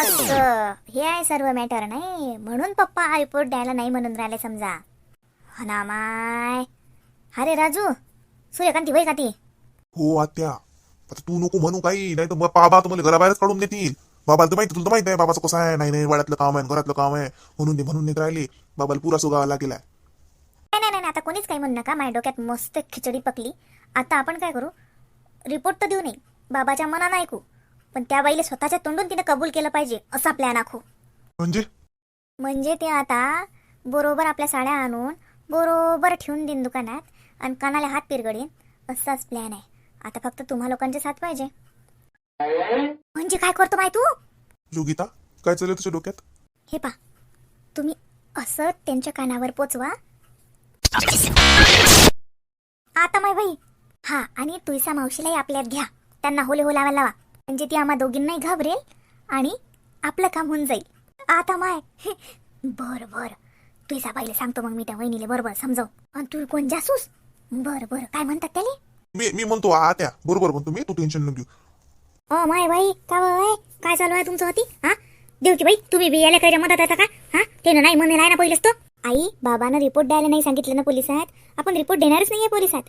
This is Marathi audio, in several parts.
हे आहे सर्व मॅटर नाही? म्हणून पप्पा हा रिपोर्ट द्यायला नाही म्हणून राहिले समजा. हो ना माय. अरे राजू सूर्यकांती वय का ती? हो आत्या. आता तू नको म्हणू काही नाही तर मग बाबा तुम्हाला घराबाहेरच काढून देतील. बाबाला तर माहिती तुला तर माहिती आहे बाबाचं कसं आहे नाही नाही वाड्यातलं काम आहे घरातलं काम आहे म्हणून ते म्हणून नेत राहिले. बाबाला पुरा सुगावा लागेल. नाही नाही नाही आता कोणीच काही म्हणू नका. माझ्या डोक्यात मस्त खिचडी पकली. आता आपण काय करू? रिपोर्ट तर देऊ नये. बाबाच्या मनानं ऐकू. पण त्या बाईला स्वतःच्या तोंडून तिने कबूल केलं पाहिजे असा प्लॅन आखू म्हणजे? म्हणजे ते आता बरोबर आपल्या साड्या आणून बरोबर ठेवून देईन दुकानात आणि कानाला हात पिरगडीन असाच प्लॅन आहे. आता फक्त तुम्हा लोकांचे साथ पाहिजे. म्हणजे काय करतो माय तू? योगिता काय चालू तुझ्या डोक्यात? हे पा तुम्ही असं त्यांच्या कानावर पोचवा. आता माय बाई हा आणि तुळसा मावशीलाही आपल्यात घ्या. त्यांना होले हो लावायला लावा. म्हणजे ती आम्हा दोघींनाही घाबरेल आणि आपलं काम होऊन जाईल. आता माय बर बर. तुळसा बाईला सांगतो मग मी त्या वहिनीले बरोबर समजाव. आणि तू कोण जासूस? बर बर. काय म्हणतात त्याले? मी मी म्हणतो आत्या बरोबर म्हणतो मी तू टेन्शन घेऊ. ओ माय बाई का बाई काय चालू आहे तुमचं होती हा? देवकी बाई तुम्ही बी यायला काही मदत येता का? हा? ते नाही म्हणेल आहे ना पहिलेच तो. आई बाबानं रिपोर्ट द्यायला नाही सांगितलं ना पोलिसात. आपण रिपोर्ट देणारच नाहीये पोलिसात.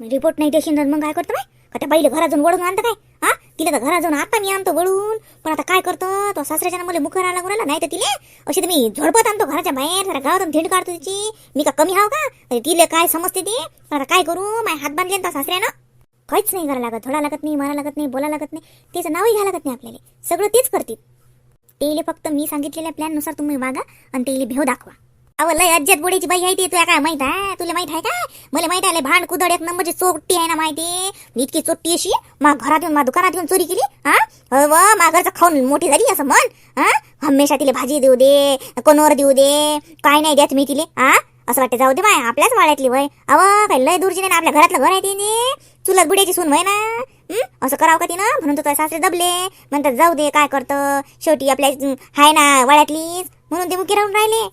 रिपोर्ट नाही देशील तर मग काय करतो काय का त्या बाईला घरात जाऊन वळून आणतं काय? हा? तिला तर घरात जाऊन आता मी आणतो वळून. पण आता काय करतो? तो सासऱ्याच्या मला मुख आला लागून राहिला. नाही तर तिले अशी तर मी झोडपत आणतो घराच्या बाहेर. जरा गावातून थेंड काढतो तिची. मी का कमी हाव का? तिले काय समजते ते? आता काय करू? माझे हात बांधले ना सासऱ्यानं. काहीच नाही करायला लागत. थोडा लागत नाही मारा लागत नाही बोला लागत नाही. त्याचं नावही घ्या लागत नाही आपल्याला. सगळं तेच करतील. तेले फक्त मी सांगितलेल्या प्लॅननुसार तुम्ही वागा आणि तेले भेव दाखवा. अव लय अज्जत बुडीची बाई आहे ती तुला काय माहीत आहे? तुला माहीत आहे का? मला माहीत आहे भांड कुदड एक नंबरची चोट्टी आहे ना माहिती? इतकी चोट्टी अशी मा घरात येऊन मा दुकानात येऊन चोरी केली हा? व माघरचं खाऊन मोठी झाली असं म्हण हा? हमेशा तिला भाजी देऊ दे कोणवर देऊ दे काय नाही द्याच मी तिले हा? असं वाटतं जाऊ दे बाय आपल्याच वाड्यातली वय. अव काय लय दूरची नाही आपल्या घरातलं घर आहे तिने. चुलत बुड्याची सून वय ना. असं करावं का तिनं? म्हणून तर सासरे दबले. म्हणतात जाऊ दे काय करतं? शेवटी आपल्या हाय ना वाड्यातलीच. म्हणून ते मुकी राहून राहिले.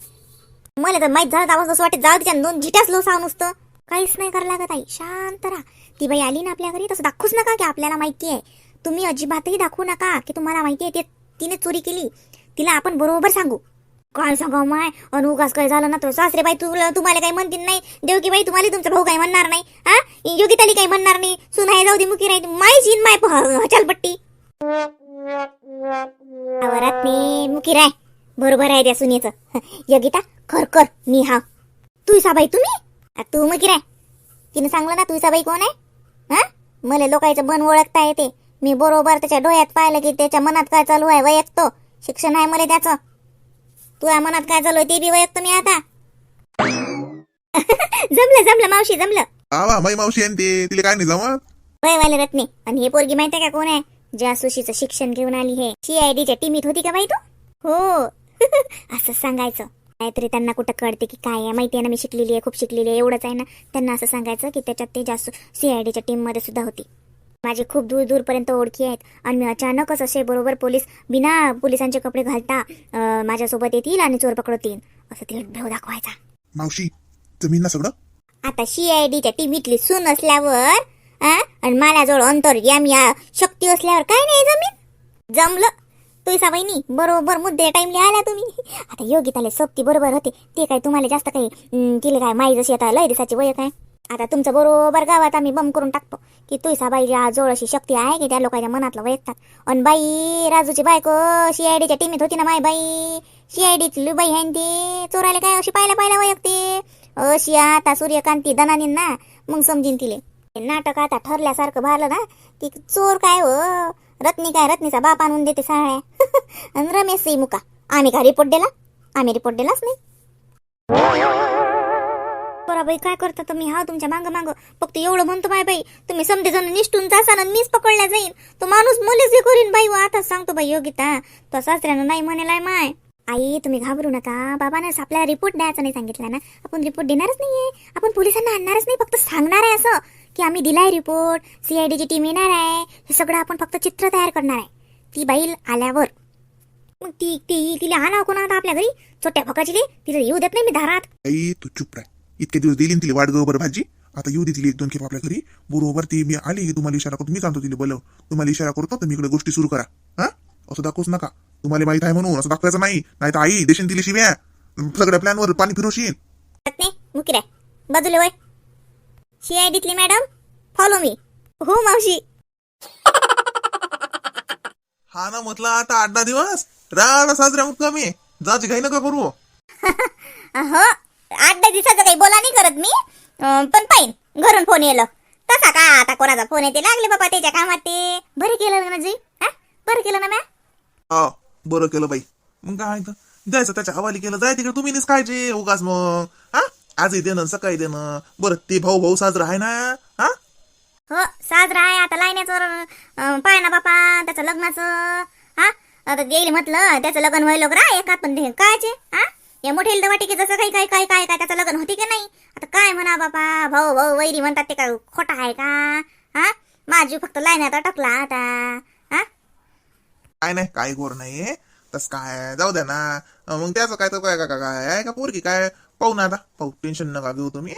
मला तर माहीत झालं आवाज असं वाटत जाऊ तिच्या दोन झिटाच लो साव नुसतं काहीच नाही करायला लागत आई शांत राहा ती बाई आली ना आपल्या घरी तसं दाखवूच नका की आपल्याला माहिती आहे तुम्ही अजिबातही दाखवू नका की तुम्हाला माहिती आहे ते तिने चोरी केली तिला आपण बरोबर सांगू काय सांगा माय अनुकास काय झालं ना तो सासरे बाई तुला तुम्हाला काही म्हणतील नाही देवकी बाई तुम्हाला तुमचा भाऊ काही म्हणणार नाही हा योगिताली काही म्हणणार नाही सुनाय जाऊ दे मुकी राहते माय जीन माय हचालपट्टी आवरात मुकी राय बरोबर आहे त्या सुनेचं. योगिता खर कर मी हा. तू बाई तुम्ही? तू मुकी राय तिने सांगलं ना तुझा बाई कोण आहे? हा? मला लोकांचं मन ओळखता येते. मी बरोबर त्याच्या डोळ्यात पाहिलं की त्याच्या मनात काय चालू आहे वैयक्तो शिक्षण आहे मला त्याचं. तुझ्या मनात काय चालू आहे ते बी वैयक्तो मी आता. जमलं जमलं मावशी जमलं. आवा माई मावशी आहे ते. तिला काय नाही जमत? वय वाले रत्ने. आणि हे पोरगी माहिती आहे का कोण आहे? जासुशीचं शिक्षण घेऊन आली हे. सीआयडीच्या टीमीत होती का बाई तू? हो. असं सांगायचं. नाहीतरी त्यांना कुठं कळते की काय आहे. माहिती आहे ना मी शिकलेली आहे खूप शिकलेली आहे. एवढंच आहे ना. त्यांना असं सांगायचं की त्याच्यात ते जास्त सीआयडीच्या टीममध्ये सुद्धा होती. माझी खूप दूर दूरपर्यंत ओळखी आहेत. आणि मी अचानकच असे बरोबर पोलीस बिना पोलिसांचे कपडे घालता माझ्यासोबत येतील आणि चोर पकडतील असं ते भेव दाखवायचा. मावशी जमीन ना सगळं? आता सीआयडीच्या टीव्हीतली सून असल्यावर? आणि माझ्याजवळ अंतर या शक्ती असल्यावर काय नाही जमीन? जमलं? तुझा बहिणी बरोबर मुद्दे टाइमले आला तुम्ही. आता योगिताले सोबती बरोबर होते. ते काय तुम्हाला जास्त काही तिले काय माई जशी आता लय दिसाची वय काय? आता तुमचं बरोबर गावात आम्ही बम करून टाकतो. की तुझा बाईच्या जवळ अशी शक्ती आहे की त्या लोकांच्या मनातलं वैयक्तात अन बाई राजूची बायको सीआयडीच्या टीमीत होती ना माय बाई. सीआयडीतली बाई आहे न ती. चोरायला काय अशी पाहिला पाहिला वैयक्ते अशी आता सूर्यकांती दनानी ना. मग समजीन तिले. हे नाटक आता ठरल्यासारखं भारलं ना. की चोर काय हो? रत्नी काय रत्नीचा बाप आणून देते साळ्या आणि रमेश मुका. आम्ही का रिपोर्ट दिला? आम्ही रिपोर्ट दिलाच नाही. बाई काय करता तुम्ही? हा तुमच्या मांग मांग. फक्त एवढं म्हणतो माय बाई तुम्ही समजे जण निष्ठून जासान आणि मीच पकडल्या जाईन. तो माणूस मुलीच हे करीन बाई आता सांगतो बाई योगिता. तो सासऱ्यानं नाही म्हणेलाय माय. आई तुम्ही घाबरू नका. बाबानं आपल्याला रिपोर्ट द्यायचा नाही सांगितला ना. आपण रिपोर्ट देणारच नाहीये. आपण पोलिसांना आणणारच नाही फक्त सांगणार आहे असं. की आम्ही दिलाय रिपोर्ट सीआयडीची टीम येणार आहे हे सगळं आपण फक्त चित्र तयार करणार आहे. ती बाईल आल्यावर. मग ती ती तिला आणा कोणा आता आपल्या घरी? छोट्या फकाची तिला येऊ देत नाही मी दारात. आई तू चुप राह. इतके दिवस दिली ना तिला वाट बरोबर भाजी. आता येऊ दे तिला एक दोन खेप आपल्या घरी. बरोबर ती मी आली. की तुम्हाला इशारा करतो. मी सांगतो तिला बोलव तुम्हाला इशारा करतो तुम्ही इकडे गोष्टी सुरू करा. हा? असं दाखवूच नका. तुम्हाला माहीत आहे म्हणून असं दाखवायचं नाही. नाही तर आई देशील दिली शिव्या. सगळ्या प्लॅनवर पाणी फिरवशील बाजूले वय सीआयडीतली मॅडम? फॉलो मी हो मावशी. हा ना म्हटलं आता आठ दहा दिवस? राहणार साजऱ्या मग कमी जायची काही नका करू. हो आठ दहा दिवसाचं काही बोला नाही करत मी. अं, पण पाहिन घरून फोन येलो. तसा का आता कोणाचा फोन येते? लागले बाबा त्याच्या कामात ते बरं केलं ना जी? हा? बरं केलं ना मॅ हा बरं केलं बाई. मग काय तर? द्यायचं त्याच्या हवाली केलं. जाय तिकडे तुम्ही खायचे उगाच मग. हा? आजही देणं सकाळी देणं बरं ते भाऊ भाऊ साजरा आहे ना? हा? हो साजरा आहे. आता लाईण्याचं पाय ना बापा त्याचं लग्नाचं. हा? आता येईल म्हटलं त्याचं लग्न व्हायला का एकात पण ते कायचे? हा? या मोठे वाटे की जसं काही काय काय काय काय त्याचं लग्न होते की नाही? आता काय म्हणा बापा भाऊ भाऊ वैरी म्हणतात ते काय खोटा आहे का? हा? माझी फक्त लाईण्यात अटकला आता. हा? काय नाही काय गोर नाही तस काय जाऊ द्या ना. मग त्याचं काय तर काय काय काय आहे का पोरगी? काय पाहू ना आता. पाहू टेन्शन नका घेऊ तुम्ही.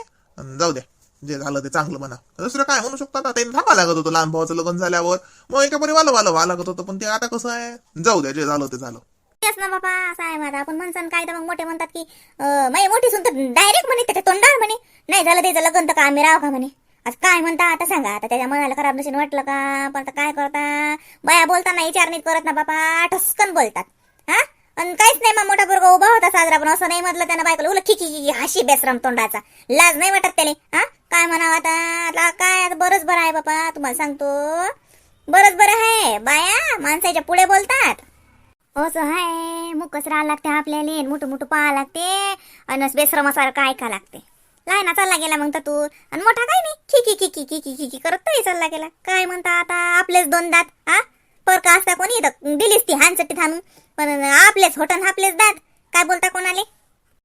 जाऊ द्या. जे झालं ते चांगलं म्हणा. दुसरं काय म्हणू शकतो आता? त्यांनी थांबा लागत होतं लहान भावाचं लग्न झाल्यावर. मग एका परी वालं वालं व्हा लागत होतं. पण ते आता कसं आहे? जाऊ द्या जे झालं ते झालं. तेच ना बाबा असं आहे माझा. आपण म्हणसान काय तर मग मोठे म्हणतात की अं, माझी मोठी सुन तर डायरेक्ट म्हणे त्याच्या तोंडावर म्हणे. नाही झालं त्याचं लग्न तर कामी आम्ही राव का म्हणे? आज काय म्हणता आता सांगा. आता त्याच्या मनाला खराब नशीन वाटलं का? पण आता काय करता? बाया बोलताना विचार नाही करत ना बापा. ठसकन बोलतात. हा? आणि काहीच नाही मग मोठा पोरगा उभा होता साजरा पण असं नाही म्हटलं त्यानं बायकोला उलट खिकी खिकी हाशी बेसरम तोंडाचा. लाज नाही वाटत त्याने हा? काय म्हणावं आता? आता काय आता बरंच बरं आहे बापा तुम्हाला सांगतो. बरंच बरं आहे बाया माणसाच्या पुढे बोलतात. असं हाय मुकच राहा लागते आपल्याला मोठं मोठं पाहा लागते आणि बेसरमासारखं ऐका लागते. लायना चालला गेला मग तर तू आणि मोठा काय नाही खिकी खिकी खिकी खिकी करत तरी चालला गेला. काय म्हणता आता आपलेच दोन दात हा? पर का असता कोणी? इथं दिलीस ती हानचट्टी थांबून पण आपलेच होटन आपलेच दात. काय बोलता कोणाले?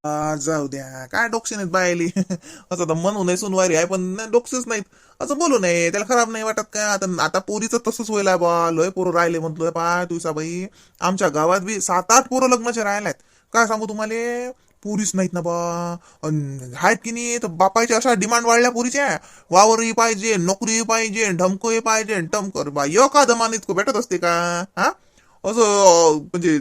आ, जाऊ द्या. काय डोकशे नाहीत बायली? असं तर म्हणू नये सुनवारी आहे पण नाही, नाहीत. असं बोलू नये. त्याला खराब नाही वाटत का? आता आता पोरीचं तसंच व्हायला बा. लय पोरं राहिले म्हटलं. पाय तुझा बाई आमच्या गावात बी सात आठ पोरं लग्नाचे राहिल्यात. काय सांगू तुम्हाला? पुरीच नाहीत ना बा. आहेत की नाही तर बापायच्या अशा डिमांड वाढल्या पुरीच्या. वावरही पाहिजे नोकरी पाहिजे ढमकोही पाहिजे टमकर बा. यो का दमान इतकं भेटत असते का? हा? असं म्हणजे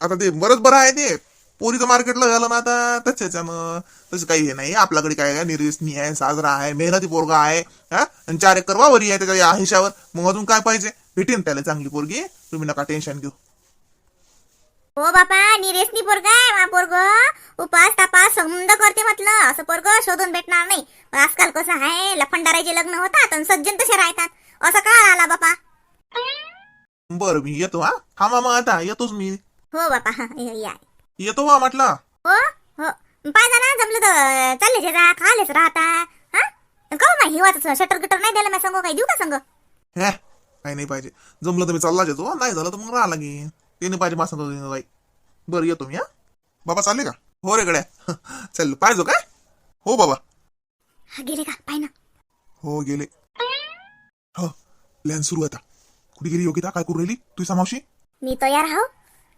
आता ते बरंच बरं आहे ते. पोरीचं मार्केटला झालं ना आता त्याच्यानं तसं काही हे नाही. आपल्याकडे काय काय निरिसनी आहे साजरा आहे मेहनती पोरगा आहे. हा? आणि चार एकर वावरी आहे त्याच्या हिशावर. मग अजून काय पाहिजे? भेटेन त्याला चांगली पोरगी. तुम्ही नका टेन्शन घेऊ. हो बापा निरेसनी पोरग आहे मा पोरग. उपास तापास समंद करते म्हटलं. असं पोरग शोधून भेटणार नाही. पण आजकाल कसं आहे लफंडाराचे लग्न होतात आणि सज्जन तसे राहतात. असं का आला बापा? बरं मी येतो हा? थांबा मग आता येतोच मी. हो बापा हा, या या. येतो हा म्हटलं. हो हो. पाहिजे ना जमलं तर चालले जे जा खालेच राहता. हा? का मा हिवाचं शटर गिटर नाही द्यायला मी सांगू काही देऊ का सांग? हे काही नाही पाहिजे. जमलं तर मी चालला येतो नाही झालं तर मग राहा लागेल. ते नाही पाहिजे मासा बाई. बरं येतो मी हा. बाबा चालले का? हो रे गड्या. चल पाहिजे काय? हो बाबा. हा गेले का? पाय ना. हो गेले. हो प्लॅन सुरू आता. कुठे गेली योगिता? काय करू राहिली? तुझी मावशी. मी तयार हाव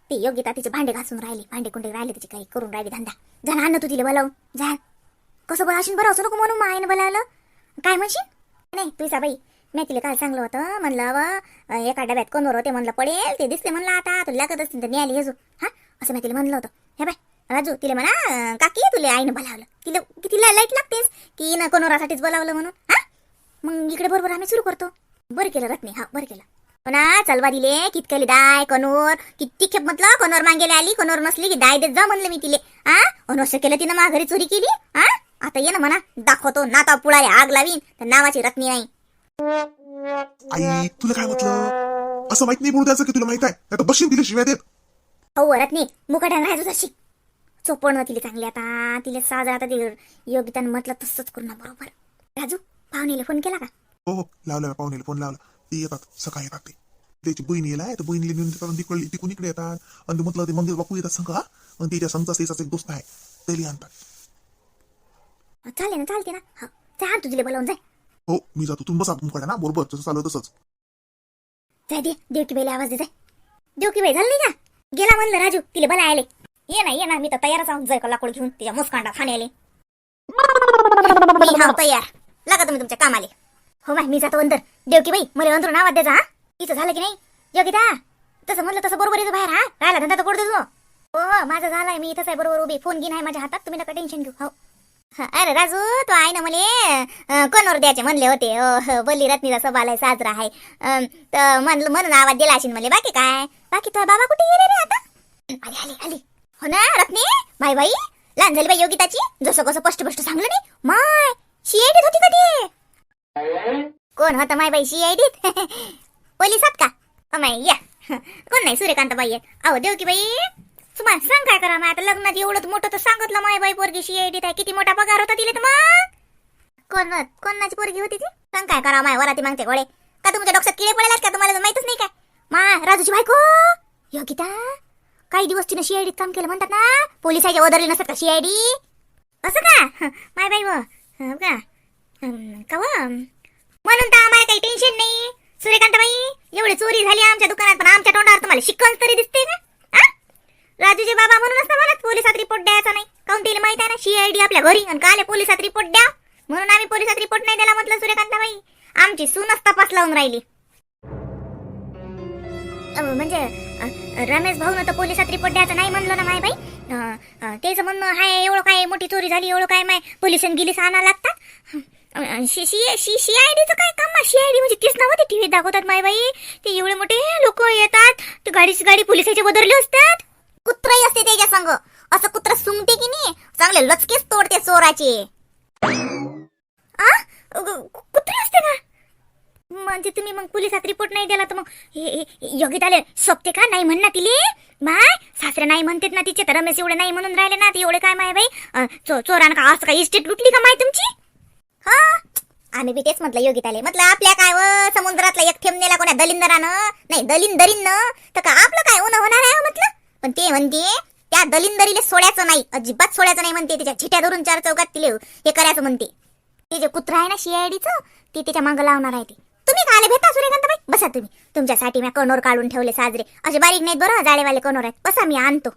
ती योगिता तिचे भांडे घासून राहिली. भांडे कुंडे राहिले तिचे काही करून राहिली धंदा. जा ना अन्न तू तिला बोलावून. जा. कसं बोलाशीन बरं असं नको म्हणून मायनं बोलावलं. काय म्हणशील? नाही तुझा बाई. मी तिला काल सांगलं होतं म्हणलं व एका डब्यात कोणवर होते म्हणलं पडेल ते दिसते म्हणलं आता तुला लागत असतील तर न्यायला येजो हा? असं मी तिला म्हणलं होतं. हे बाय राजू तिला म्हणा काकी तुला आईनं बोलावलं. तिला किती तिला लाइट लागतेस? की ना कोणोरासाठीच बोलावलं म्हणून हा? मग इकडे बरोबर आम्ही सुरू करतो. बरं केलं रत्ने हा बरं केलं. पण चलवा दिले कितकली दाय कनोर किती खेप म्हटलं कनोर मागेले आली कनोर नसली की दाय देत जा म्हणलं मी तिले. हा अनवश्य केलं तिनं मा घरी चोरी केली? हा आता ये ना म्हणा दाखवतो नाता पुळाले आग लावीन तर नावाची रत्नी नाही आई तुला काय म्हटलं असं माहीत नाही बोलू द्यायचं की तुला माहीत आहे. नाही तर बशीन तिला शिव्या देत. हो रत्नी मुकाट्यानं राहायचं तशी. चोपडणं तिला चांगली आता. तिला साजरा आता ते योगितानं म्हटलं तसंच करू ना बरोबर. राजू पाहुणीला फोन केला का? हो हो. लावला पाहुणेला फोन लावला. ते येतात. सकाळी येतात ते. त्याची बहिणी येला तर बहिणीला घेऊन येतात आणि तिकडे तिकडून इकडे येतात. आणि ते म्हटलं ते मंदिर बापू येतात संघ आणि त्याच्या संघचा त्याचाच एक दोस्त आहे. त्याला आणतात. चालेल ना चालते ना. हा. जा तुझीला बोलावून जाय. हो मी जातो. तुम्ही बसा तुमकडे ना. बरोबर जसं चालू आहे तसंच. जाय दे. देवकी बाईला आवाज दे देवकी बाई झालं नाही का? गेला म्हणलं राजू तिला बला आले ये ना ये ना मी तर तयारच आहोत जाय का लाकूड घेऊन तिच्या मुसकांडा खाण्याले. मी तयार. लागा तुम्ही तुमच्या कामाले. हो माय मी जातो अंदर. देवकी बाई मला अंदरून आवाज द्यायचा हा? तिचं झालं की नाही? योगिता तसं म्हणलं तसं बरोबर येतो बाहेर हा? राहिला धंदा तर कोडतो हो माझा माझं झालाय मी इथंच आहे बरोबर उभी. फोन घेऊन आहे माझ्या हातात. तुम्ही नका टेन्शन घेऊ. हो. अरे राजू तो आहे ना मले अं, कोणावर द्यायचे म्हणले होते? अं, बल्ली रत्नीचा सभालाय साजरा आहे. अं, तर म्हणलं म्हणून आवाज दिला असेल म्हणले बाकी काय? बाकी तो बाबा कुठे गेले रे आता? आली आले आले. हो ना रत्नी? माय बाई लहान झाली बाई योगिताची? जसं कसं स्पष्ट स्पष्ट सांगलं नाही माय सीआयडीत होती कधी? कोण होतं माय बाई सीआयडीत पोलिसात का? माय या. कोण नाही? सूर्यकांत बाई आहे अहो देव की बाई तुम्हाला सांग काय करा मग आता लग्नात एवढं मोठं तर सांगितलं माय बाई पोरगीशी आयडी आहे किती मोठा पगार होता दिले तर मग? कोण कोणाची पोरगी होती ती? सांग काय करा माय वराती मागते गोळे का तुमच्या डोक्यात किडे पडलेत का? तुम्हाला माहितच नाही काय. मा राजूची बायको? योगिता काही दिवस तिनं सीआयडीत काम केलं म्हणतात ना? पोलिसाच्या ओदरली नसतात का सीआयडी असं का? माय बाई व. का? का म्हणून तर आम्हाला काही टेन्शन नाही. सूर्यकांत बाई एवढी चोरी झाली आमच्या दुकानात पण आमच्या तोंडावर तुम्हाला शिकवण तरी दिसते का राजूचे बाबा म्हणूनच ना मला पोलिसात रिपोर्ट द्यायचा नाही. काऊन तिला माहीत आहे ना? सीआयडी आपल्या घरी आणि काले पोलिसात रिपोर्ट द्या. म्हणून आम्ही पोलिसात रिपोर्ट नाही दिला म्हटलं सूर्यकांत बाई आमची सूनच तपास लावून राहिली. म्हणजे रमेश भाऊ तर पोलिसात रिपोर्ट द्यायचा नाही म्हणलं ना माय बाई. तेच त्याचं म्हणणं हाय एवढं काय मोठी चोरी झाली एवढं काय माय पोलिसांनी गेली आणा लागतात? अ, शी सी आय सीआयडीचं काय काम सीआयडी म्हणजे तेच नाव ते टीव्हीत दाखवतात माय बाई. ते एवढे मोठे लोक येतात ते गाडीची गाडी पोलिसाच्या बदलले असतात. कुत्रही असते त्याच्या संग. असं कुत्र सुंगते की नाही चांगले लचकेच तोडते चोराचे. कुत्रे असते का म्हणजे तुम्ही मग पोलिसात रिपोर्ट नाही दिला तर मग योगिताले सोपते का? नाही म्हण तिले? माय सासरे नाही म्हणतेत ना तिचे तर रमेश एवढे नाही म्हणून राहिले ना ते एवढे काय माय बाई? अं, चो चोरान का असं काय इस्टेट लुटली का माय तुमची? हा? आम्ही बी तेच म्हटलं योगिताले. म्हटलं आपल्या काय व समुद्रातला एक ठेम नेला कोण्या दलिंदरानं? नाही दलिंदरीनं? तर का आपलं काय? होणं होणार आहे हो म्हटलं? पण ते म्हणते त्या दलिंदरीले सोड्याचं नाही अजिबात सोड्याचं नाही म्हणते त्याच्या छिट्या धरून चार चौकात तिले हे करायचं म्हणते. ते जे कुत्रा आहे ना शिआयडीचं ते त्याच्या मागं लावणार आहे ते. तुम्ही काले भेटा सूर्यकांत बाई बसा तुम्ही. तुमच्यासाठी मी कणोर काढून ठेवले साजरे. असे बारीक नाहीत बरं जाळेवाले कणोर आहेत. बसा मी आणतो.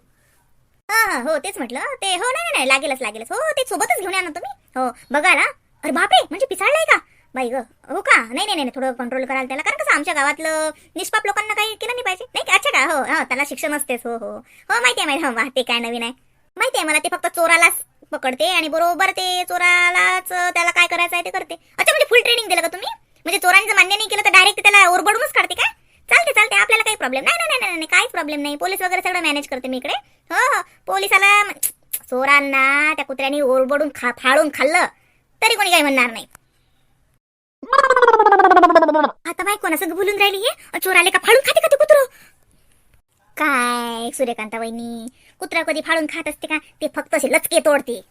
हा हा हो तेच म्हटलं. ते हो नाही नाही लागेलच लागेलच. हो, हो ते सोबतच घेऊन या ना तुम्ही. हो बघा ना. अरे बापरे म्हणजे पिसाळलाय का? बाई ग हो का? नाही नाही नाही थोडं कंट्रोल कराल त्याला. कारण कसं आमच्या गावातलं निष्पाप लोकांना काही केलं नाही पाहिजे. नाही अच्छा का? हो हो त्याला शिक्षण असतेच हो हो. हो माहिती आहे माहिती आहे, हो, ते काय नवीन आहे? माहिती आहे मला ते फक्त चोरालाच पकडते आणि बरोबर ते चोरालाच त्याला काय करायचं आहे ते करते. अच्छा म्हणजे फुल ट्रेनिंग दिलं का तुम्ही? म्हणजे चोरांचं मान्य नाही केलं तर डायरेक्ट त्याला ओरबडूनच काढते काय चालते चालते आपल्याला काही प्रॉब्लेम नाही. नाही नाही नाही काहीच प्रॉब्लेम नाही. पोलीस वगैरे सगळं मॅनेज करते मी इकडे. हो हो पोलिसाला चोरांना त्या कुत्र्यानी ओरबडून खा फाडून खाल्लं तरी कोणी काही म्हणणार नाही. आता बाय कोणासंग बोलून राहिली हे? चोर आले का फाडून खाते का ते कुत्र? काय सूर्यकांता वहिनी कुत्रा कधी फाडून खात असते का? ते फक्त असे लचके तोडते.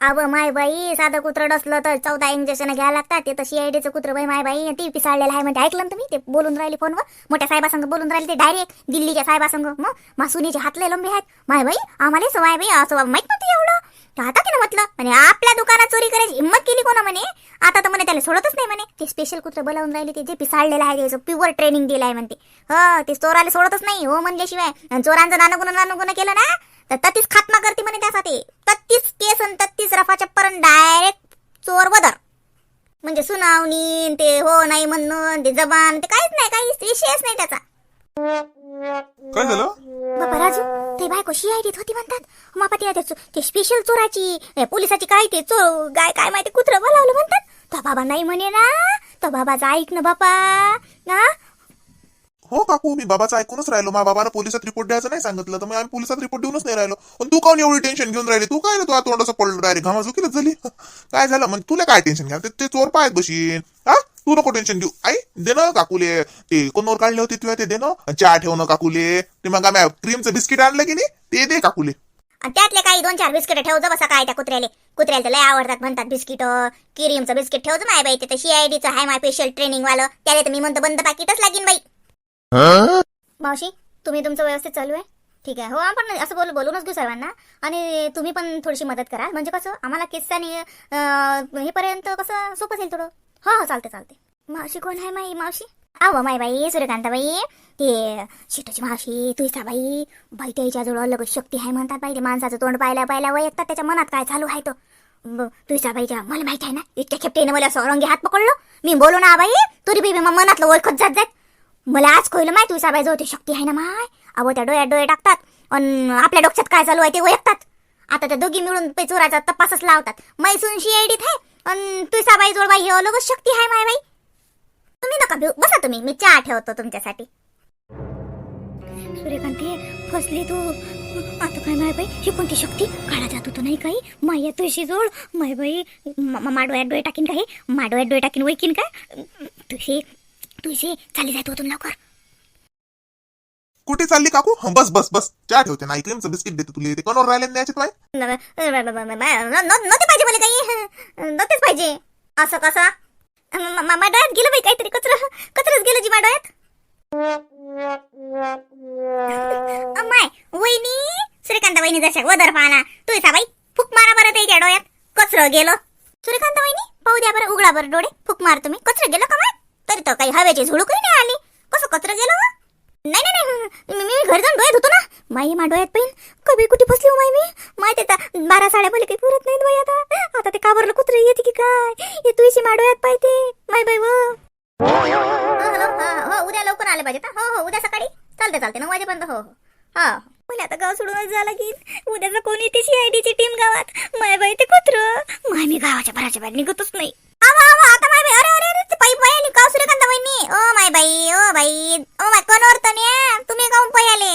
अव माय बाई साधं कुत्रं डसलं तर चौदा इंजेक्शन घ्यायला लागतात. ते तशी आयडीचं कुत्र बाई माय बाई. ती पिसाळलेलं आहे म्हणजे ऐकलं ना तुम्ही? ते बोलून राहिले फोनवर. मोठ्या साहेबासंग बोलून राहिले ते डायरेक्ट दिल्लीच्या साहेबासंग. मग मासुनीचे हातले लंबे आहेत. माय बाई आम्हाला सवाय बाई असं माहीत नव्हतं एवढं. आता त्यानं म्हटलं म्हणे आपल्या दुकानात चोरी करायची हिंमत केली कोणा म्हणे? आता तर म्हणे त्याला सोडतच नाही म्हणे. ते स्पेशल कुत्र बोलावून राहिले ते जे पिसाळलेलं आहे त्याचं प्युअर ट्रेनिंग दिलं आहे म्हणते. हो ते चोराला सोडतच नाही हो म्हणल्याशिवाय. आणि चोरांचं नानगुण नानगुण केलं ना तर तत्तीच खात्मा करते म्हणे त्यासाठी. तत्तीस केस आणि तत्तीस रफाच्या पर्यंत डायरेक्ट चोर बदर म्हणजे सुनावणी ते हो नाही म्हणणं ते जबान ते काहीच नाही काही विषयच नाही त्याचा. काय झालं? बाबा राजू ते बायको सीआयडीत होती म्हणतात. मापा तिला ते ते स्पेशल चोराची ए, पोलिसाची काय ते चोर काय काय माहिती कुत्र बोलावलं म्हणतात. तर बाबा नाही म्हणे ना. तर बाबाचं ऐक ना बापा. ना हो काकू मी बाबाचं ऐकूनच राहिलो. मा बाबानं पोलिसात रिपोर्ट द्यायचं नाही सांगितलं तर मग आम्ही पोलिसात रिपोर्ट देऊनच नाही राहिलो. पण तू काऊन एवढी टेन्शन घेऊन राहिली? तू काय रे? तू आता तोंडाचं पडलं डायरेक्ट घामा झाली. काय झालं? मग तुला काय टेन्शन घ्या ते चोर पाहत बशीन. हा? तू नको टेन्शन घेऊ आई दे ना काकूले. ते कोणवर काढले होते तुला ते दे ना. चहा ठेवणं काकूले. ते मग आम्ही क्रीमचं बिस्किट आणलं की नाही? ते दे काकूले. आणि त्यातले काही दोन चार बिस्किट ठेवजो बसा काय त्या कुत्र्याले. कुत्र्याला तर लय आवडतात म्हणतात बिस्किट किरीमचं बिस्किट ठेवजो माय बाई ते सीआयडीचं हाय माय स्पेशल ट्रेनिंग वालं. त्याला तर मी म्हणतो बंद पाकिटच लागीन बाई. मावशी तुम्ही तुमचं व्यवस्थित चालू आहे? ठीक आहे. हो आपण असं बोल बोलूनच घेऊ सर्वांना आणि तुम्ही पण थोडीशी मदत करा म्हणजे कसं आम्हाला किस्सा हे हेपर्यंत कसं सोपं जाईल थोडं. हो हो चालते चालते मावशी कोण आहे माई? मावशी? आव माय बाई सूर्यकांताबाई. ते शिटूची मावशी तुझा बाई बाई त्याच्याजवळ अलग शक्ती आहे म्हणतात बाई. ते माणसाचं तोंड पाहिला पाहिला वय येतात त्याच्या मनात काय चालू आहे तो. तुझा बाईच्या मला माहिती आहे ना इतक्या खेपटीने मला असं रंगी हात पकडलो. मी बोलू ना बाई. तुरी बी मग मनातलं ओळखत जात जात. मला आज कळलं माय तुझ्या बाई ते शक्ती आहे ना माय? अहो त्या डोळ्यात डोळे टाकतात अन आपल्या डोक्यात काय चालू आहे ते ओळखतात. आता त्या दोघी मिळून पे चोराचा तपासच लावतात. मैसून सीआयडीत आहे अन तुझ्या बाई बाई हे अलगच शक्ती आहे माय बाई. तुम्ही नका भिऊ बसा तुम्ही मी चहा ठेवतो तुमच्यासाठी. सूर्यकांती फसली तू. आता काय माय बाई ही कोणती शक्ती? काळा जातो होतो नाही काही. माया तुळशी जोड. माय बाई माडोळ्यात डोळे टाकीन काही माडोळ्यात डोळे टाकीन वैकीन काय तुळशी तुळशी चाली जात होतो लवकर. कुठे चालली काकू? हं, बस बस बस. चहा ठेवते ना. क्रीमचं बिस्किट देते तुला. ते कोणावर राहिले न्यायचे बाय न- न- न- न- न- नव्हते पाहिजे मला काही. नव्हतेच पाहिजे. असं कसं म- म- माडोळ्यात गेलं बाई काहीतरी. कचरा कचराच गेलं जी माडोळ्यात अम्माय वहिनी सूर्यकांत वहिनी जशा वदर पाहना. तू बाई फुक मारा बरं त्याच्या डोळ्यात. कचरं गेलं. सूर्यकांत वहिनी पाहू द्या बरं उघडा बरं डोळे. फुक मार तुम्ही. कचरं गेलं का माय? तरी तर काही हवेची झुळूकही नाही आली. कसं कचरं गेलं नाही नाही नाही. मी मी घरी जाऊन डोळ्यात होतो ना. माई मा डोळ्यात पाहिन कभी कुठे फसली हो माई मी? माहिती आता बारा साड्या भले काही पुरत नाही बाई आता. आता ते काबरलं कुत्र येते की काय? हे तुळशी मा डोळ्यात पाहिजे माय बाई व. हो, हो, हो, हो उद्या लवकर आले पाहिजे हो हो उद्या सकाळी? चालते चालते नऊ वाजेपर्यंत हो हो. हा. मला आता गाव सोडूनच जा लागेल. उद्याचं कोणी ती सीआयडीची टीम गावात. माय बाई ते कुत्र. माय मी गावाच्या भराच्या बाहेर निघतच नाही. आवा आवा आता ओ माय बाई ओ बाई ओ माय कोण ओरतने तुम्ही काऊन पायी आले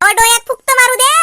डोळ्यात फुक्त मारू द्या.